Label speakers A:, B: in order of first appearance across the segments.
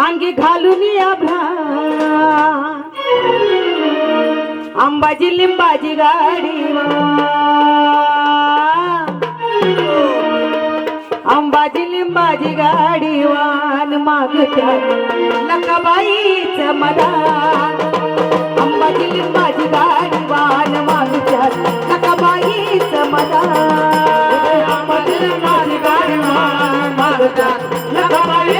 A: अंगी घालून अंबाजी लिंबाजी गाडी अंबाजी लिंबाजी गाडी वान मागच्या लकाबाईच मदा अंबाजी लिंबाजी गाडी वान मागच्या लकाबाईच मदा अंबाजी लिंबाजी गाडी वान मागच्या लकाबाई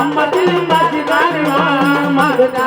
A: அம்பத்திலும் பாசி தானே மாதா